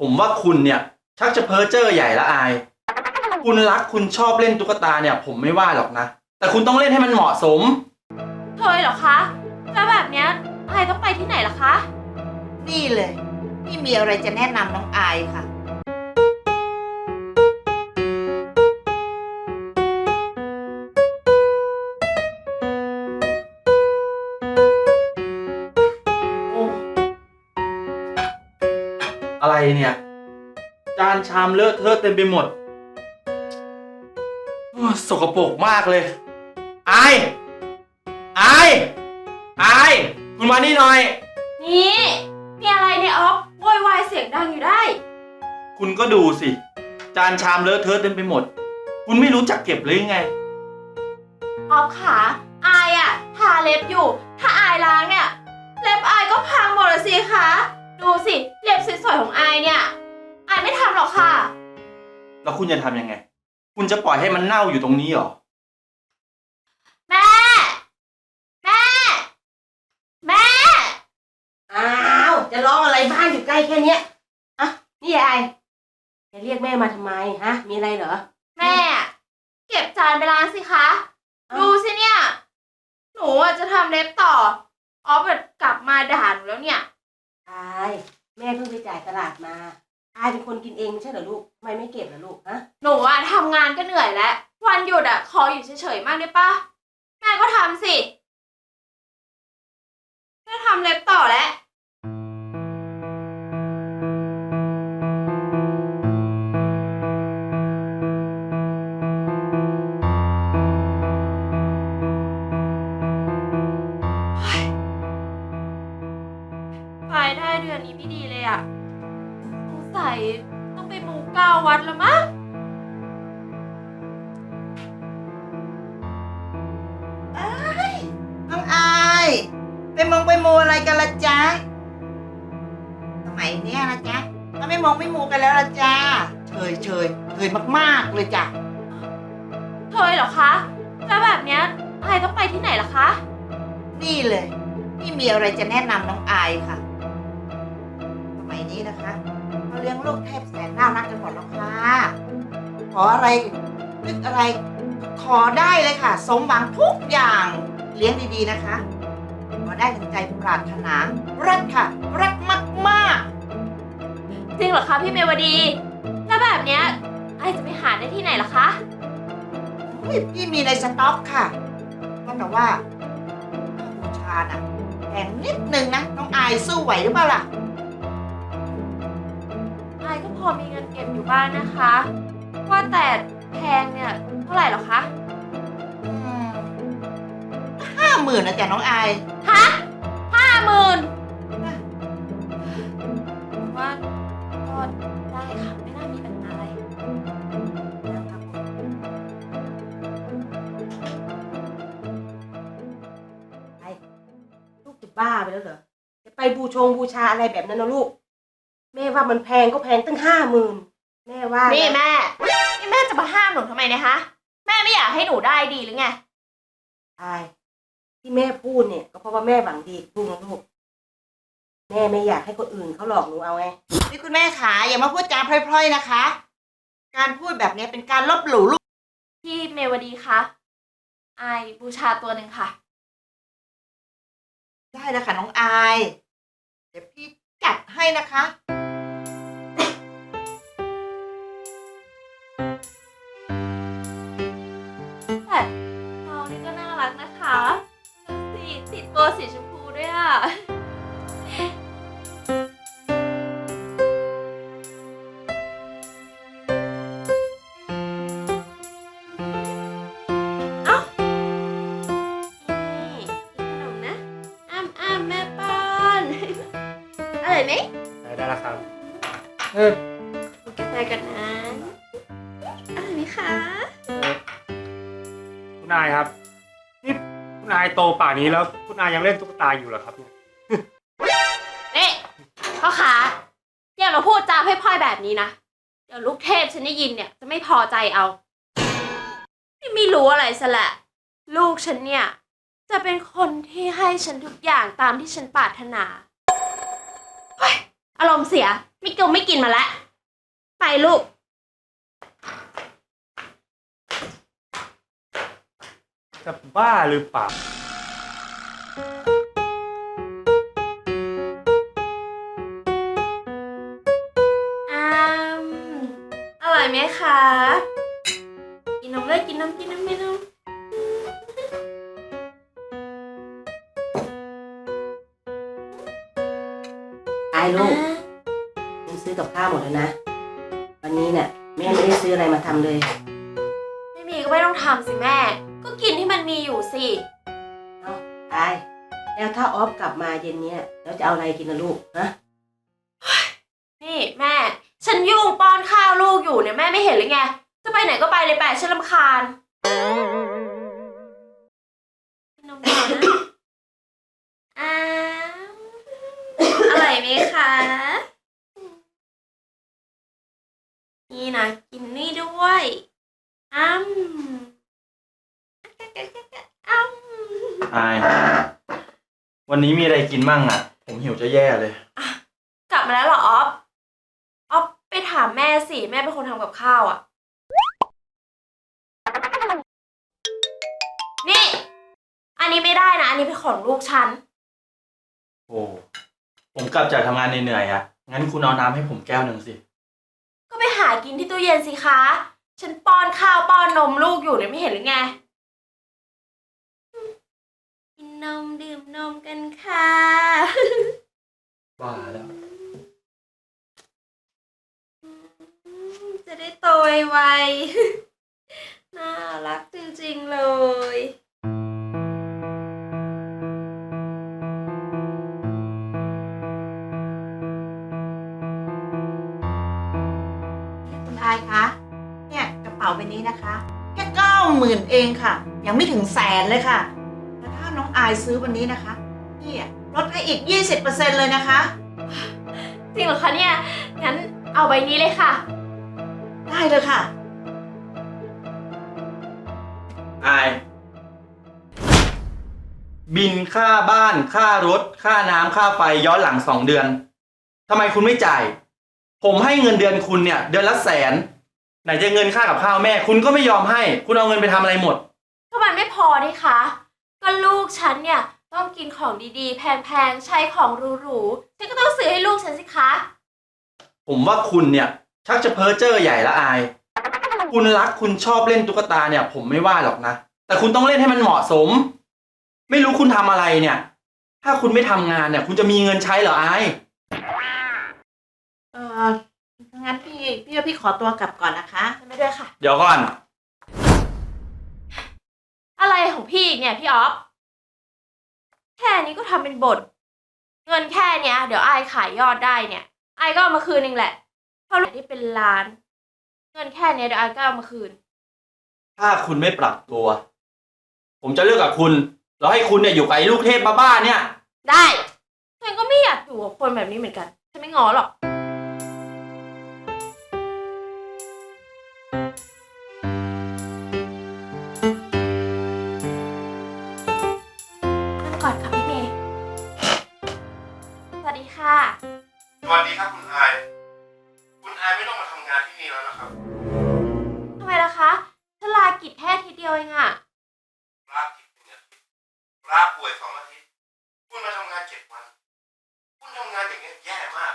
ผมว่าคุณเนี่ย ชักจะเพ้อเจ้อใหญ่ละอาย คุณรักคุณชอบเล่นตุ๊กตาเนี่ย ผมไม่ว่าหรอกนะ แต่คุณต้องเล่นให้มันเหมาะสมเคยเหรอคะ แล้วแบบเนี้ยอายต้องไปที่ไหนล่ะคะ นี่เลยพี่มีอะไรจะแนะนำน้องอายค่ะ เนี่ย จานชามเลอะเทอะเต็มไปหมดโอ้สกปรกมากเลยอายอายอายคุณมานี่หน่อย นี่มีอะไรเนี่ยออฟโวยวายเสียงดังอยู่ได้ คุณก็ดูสิ จานชามเลอะเทอะเต็มไปหมด คุณไม่รู้จักเก็บเลยยังไง ออฟขาอายอะทาเล็บอยู่ ถ้าอายล้างเนี่ย เล็บอายก็พังหมดละสิคะ ดูสิเล็บสวยๆของอายเนี่ยอายไม่ทำหรอกค่ะ แล้วคุณจะทำยังไง คุณจะปล่อยให้มันเน่าอยู่ตรงนี้เหรอ แม่ แม่ แม่ อ้าว จะร้องอะไรบ้านอยู่ใกล้แค่เนี้ยอะนี่ยายจะเรียกแม่มาทำไมฮะ มีอะไรเหรอ แม่ เก็บจานไปล้างสิคะเอ้าดูสิเนี่ย หนูอะจะทำเล็บต่อออฟแบบกลับมาด่าหนูแล้วเนี่ย อายแม่เพิ่งไปจ่ายตลาดมา อายเป็นคนกินเองไม่ใช่เหรอลูกทำไมไม่เก็บล่ะลูกฮะหนูอะทำงานก็เหนื่อยแล้ว วันหยุดอะขออยู่เฉยๆมากได้ปะแม่ก็ทำสิแม่ทำเล็บต่อแล้ว ด้เดือนนี้ไม่ดีเลยอะสงสัยต้องไปมูเก้าวัดแล้วมั้งน้องอายไปมองไปมูอะไรกันละจ๊ะสมัยเนี้ยนะจ๊ะก็ไม่มองไม่มูกันแล้วละจ้าเฉยเฉยเฉยมากๆเลยจ้ะเคยเหรอคะ แล้วแบบเนี้ยอายต้องไปที่ไหนล่ะคะ นี่เลยพี่มีอะไรจะแนะนำน้องอายค่ะสมัย นี้นะคะเขาเลี้ยงลูกแทบแสนน่ารักกันหมดแล้วค่ะ ขออะไรนึกอะไร ขอได้เลยค่ะ สมหวังทุกอย่างเลี้ยงดีๆนะคะ ขอได้ถึงใจปรารถนา รักค่ะ รักมากจริงเหรอคะพี่เมวดี แล้วแบบเนี้ยอายจะไปหาได้ที่ไหนล่ะคะๆอุ๊ยพี่มีในสต็อกค่ะก็แต่ว่าบูชาน่ะแพงนิดนึงนะ น้องอายสู้ไหวหรือเปล่าล่ะ อายก็พอมีเงินเก็บอยู่บ้านนะคะ ว่าแต่แพงเนี่ยเท่าไหร่เหรอคะห้าหมื่นนะจ๊ะน้องอายฮะห้าหมื่นว่าก็ได้ค่ะ ไม่น่ามีปัญหาอะไรลูกจะบ้าไปแล้วเหรอจะไปบูชงบูชาอะไรแบบนั้นนะลูก แม่ว่ามันแพงก็แพงตั้งห้าหมื่นแม่ว่านี่นะแม่ นี่แม่จะมาห้ามหนูทำไมเนะคะ แม่ไม่อยากให้หนูได้ดีหรือไง อายที่แม่พูดเนี่ย ก็เพราะว่าแม่หวังดีกับลูกนะลูกแม่ไม่อยากให้คนอื่นเขาหลอกหนูเอาไงนี่คุณแม่ขาอย่ามาพูดจาพล่อยๆนะคะ การพูดแบบนี้เป็นการลบหลู่ลูกพี่เมวดีคะอายบูชาตัวหนึ่งค่ะ ได้แล้วค่ะน้องอาย เดี๋ยวพี่ จัดให้นะคะ คุณนายครับนี่คุณนายโตป่านนี้แล้ว คุณนายยังเล่นตุ๊กตาอยู่เหรอครับเนี่ยนี่พ่อค้าอย่ามาพูดจาพ่อยๆแบบนี้นะ เดี๋ยวลูกเทพฉันได้ยินเนี่ยจะไม่พอใจเอานี่ไม่รู้อะไรซะแหละ ลูกฉันเนี่ย จะเป็นคนที่ให้ฉันทุกอย่างตามที่ฉันปรารถนาอารมณ์เสียไไม่กินไม่กินมาแล้ว ไปลูก จะบ้าหรือเปล่าอ้ามอร่อยไหมคะ กินนมเลยกินน้ำกินน้ำกินน้ำอายลูกฉันซื้อกับข้าวหมดแล้วนะ วันนี้เนี่ยแม่ไม่ได้ซื้ออะไรมาทำเลย ไม่มีก็ไม่ต้องทำสิแม่ก็กินที่ มันมีอยู่สิ เอาอาย แล้วถ้าออฟกลับมาเย็นเนี้ยแล้วจะเอาอะไรกินนะลูกฮะนี่แม่ ฉันยุ่งป้อนข้าวลูกอยู่เนี่ยแม่ไม่เห็นหรือไง จะไปไหนก็ไปเลยแปะฉันลำคาญกินนมต่อนะอ้าวอร่อยไหมคะ นี่นะกินนี่ด้วยอ้ำอ้ำ อาย วันนี้มีอะไรกินมั่งอะ ผมหิวจะแย่เลย กลับมาแล้วเหรอออฟออฟไปถามแม่สิแม่เป็นคนทำกับข้าวอะ นี่ อันนี้ไม่ได้นะ อันนี้เป็นของลูกฉัน โอ้ผมกลับจากทำงานเหนื่อยๆอะ งั้นคุณเอาน้ำให้ผมแก้วหนึ่งสิ ก็ไปหากินที่ตู้เย็นสิคะ ฉันป้อนข้าวป้อนนมลูกอยู่เนี่ยไม่เห็นหรือไง กินนมดื่มนมกันค่ะ บ้าแล้ว จะได้โตไวๆน่ารักจริงๆเลยคุณอายคะ เนี่ยกระเป๋าใบนี้นะคะ แค่เก้าหมื่นเองค่ะ ยังไม่ถึงแสนเลยค่ะแล้วถ้าน้ องอายซื้อวันนี้นะคะนี่ลดให้อีก 20%เลยนะคะ จริงเหรอคะเนี่ย งั้นเอาใบนี้เลยค่ะ ได้เลยค่ะ อาย บินค่าบ้าน ค่ารถ ค่าน้ำค่าไฟย้อนหลังสองเดือนทำไมคุณไม่จ่าย ผมให้เงินเดือนคุณเนี่ย เดือนละแสน ไหนจะเงินค่ากับข้าวแม่ คุณก็ไม่ยอมให้ คุณเอาเงินไปทำอะไรหมด ก็มันไม่พอนี่คะ ก็ลูกฉันเนี่ยต้องกินของดีๆ แพงๆ ใช้ของหรูๆ ฉันก็ต้องซื้อให้ลูกฉันสิคะ ผมว่าคุณเนี่ยชักจะเพ้อเจ้อใหญ่ละอาย คุณรักคุณชอบเล่นตุ๊กตาเนี่ย ผมไม่ว่าหรอกนะ แต่คุณต้องเล่นให้มันเหมาะสม ไม่รู้คุณทำอะไรเนี่ย ถ้าคุณไม่ทำงานเนี่ย คุณจะมีเงินใช้เหรออายเอองั้นพี่พี่ว่าพี่ขอตัวกลับก่อนนะคะ ฉันไม่ด้วยค่ะ เดี๋ยวก่อน พี่อีกเนี่ยพี่ออฟแค่นี้ก็ทำเป็นบ่นเงินแค่เนี้ย เดี๋ยวไอายขายยอดได้เนี่ยไอายก็เอามาคืนเองแหละเพราะลูกที่เป็นล้าน เงินแค่เนี้ยเดี๋ยวไอายก็เอามาคืน ถ้าคุณไม่ปรับตัว ผมจะเลิกกับคุณ แล้วให้คุณเนี่ยอยู่กับไอ้ลูกเทพบ้าๆเนี่ย ได้ฉันก็ไม่อยากอยู่กับคนแบบนี้เหมือนกันฉันไม่ง้อหรอก กิจแค่อาทีเดียวเองอะลากิจหนึ่งอาทิตย์ลาป่วยสองอาทิตย์คุณมาทำงานเจ็ดวัน คุณทำงานอย่างนี้ยแย่มาก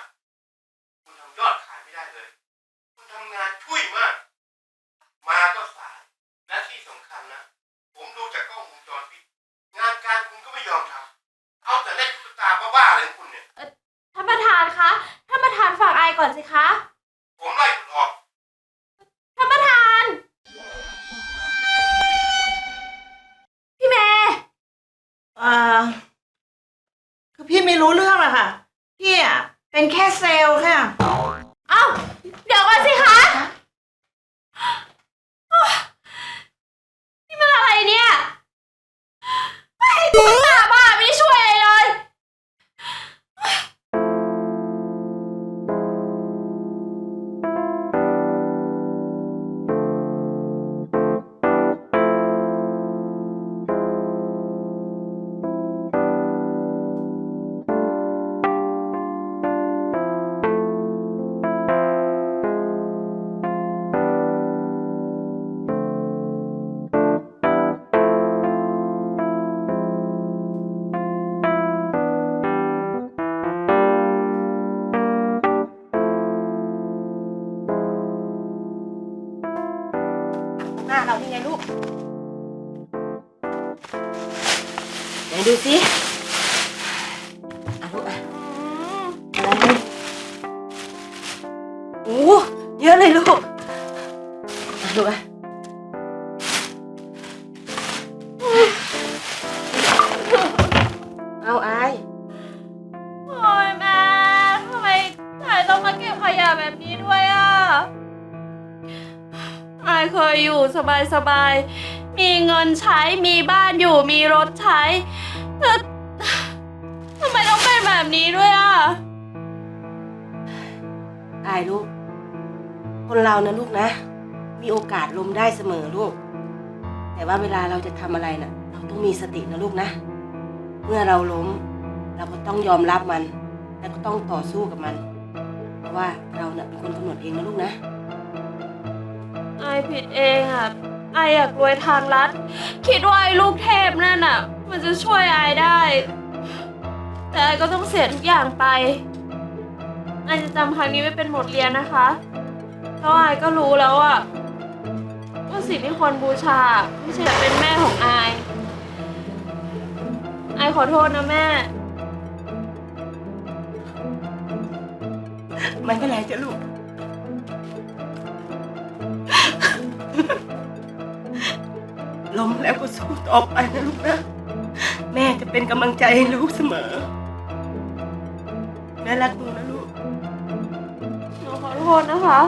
คุณทำยอดขายไม่ได้เลย คุณทำงานช่วยมาก มาก็สาย และที่สำคัญนะ ผมดูจากกล้องวงจรปิด งานการคุณก็ไม่ยอมทำเอาแต่เล่นตุ๊กตาบ้าๆอะไรของคุณเนี่ย ท่านประธานคะ ท่านประธานฝากอายก่อนสิคะ ดูสิอะลูกอะอะไรโอ้เยอะเลยลูกอะลูกอะเอาอายโอ้ยแม่ทำไมนายต้องมาเก็บขยะแบบนี้ด้วยอะอายเคยอยู่สบายๆมีเงินใช้มีบ้านอยู่มีรถใช้ แต่ทำไมต้องเป็นแบบนี้ด้วยอะอายลูก คนเรานะลูกนะ มีโอกาสล้มได้เสมอลูก แต่ว่าเวลาเราจะทำอะไรน่ะ เราต้องมีสตินะลูกนะ เมื่อเราล้ม เราก็ต้องยอมรับมัน แล้วก็ต้องต่อสู้กับมัน เพราะว่าเราเน่ะเป็นคนกำหนดเองนะลูกนะไอายผิดเองอะไอายอยากรวยทางลัดคิดว่าไอ้ลูกเทพนั่นอะ มันจะช่วยไอายได้ แต่ไอายก็ต้องเสียทุกอย่างไปไอายจะจำครั้งนี้ไว้เป็นบทเรียนนะคะแล้วไอายก็รู้แล้วอะว่าสิ่งที่ควรบูชาไม่ใช่เป็นแม่ของไอายไอายขอโทษนะแม่ ไม่เป็นไรจ้ะลูก ล้มแล้วก็สู้ต่อไปนะลูกนะ แม่จะเป็นกำลังใจให้ลูกเสมอ แม่รักหนูนะลูก หนูขอโทษนะคะ